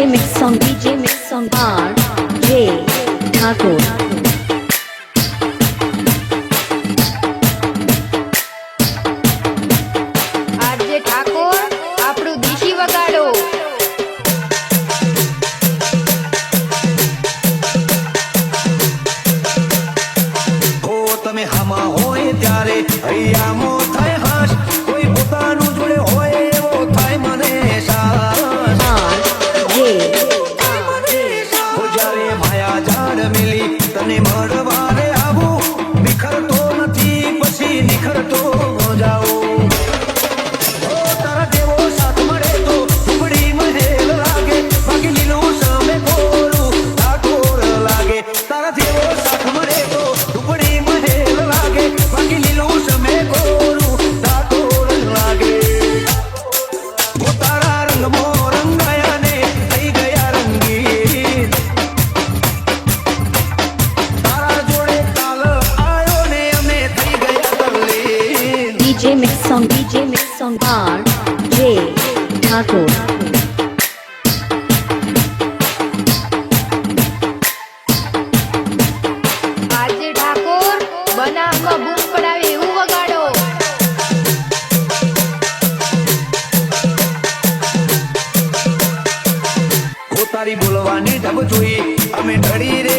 DJ mix song DJ mix song R J Thakur તમે હમા હોય ત્યારે હૈયા મેલી તને મળવા રે આવું નિખરતો નથી પછી નિખરતો જાઓ DJ Mix Song DJ Mix Song R J Thakur તારી બોલવાની ઢબ જોઈ અમે ઢળી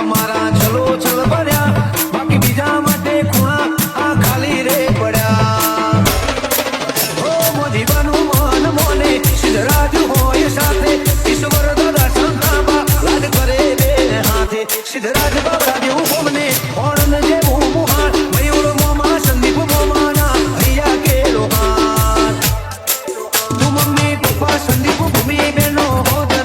અમારા છલો છલ ભર્યા. બીજા માટે ખૂણા ખાલી રે પડ્યા. હો મોદી મન મોને, સિદ્ધરાજ હોય સાથે. ઈશ્વર દાદા સંતાબા લાડ કરે બે સિદ્ધરાજ બાબા દેવું બોમને ઓણન જેવું સંદીપ મોમાના, હૈયા કે લોહાન તું મમ્મી પપ્પા, સંદીપ ભૂમિ બેનો હોદ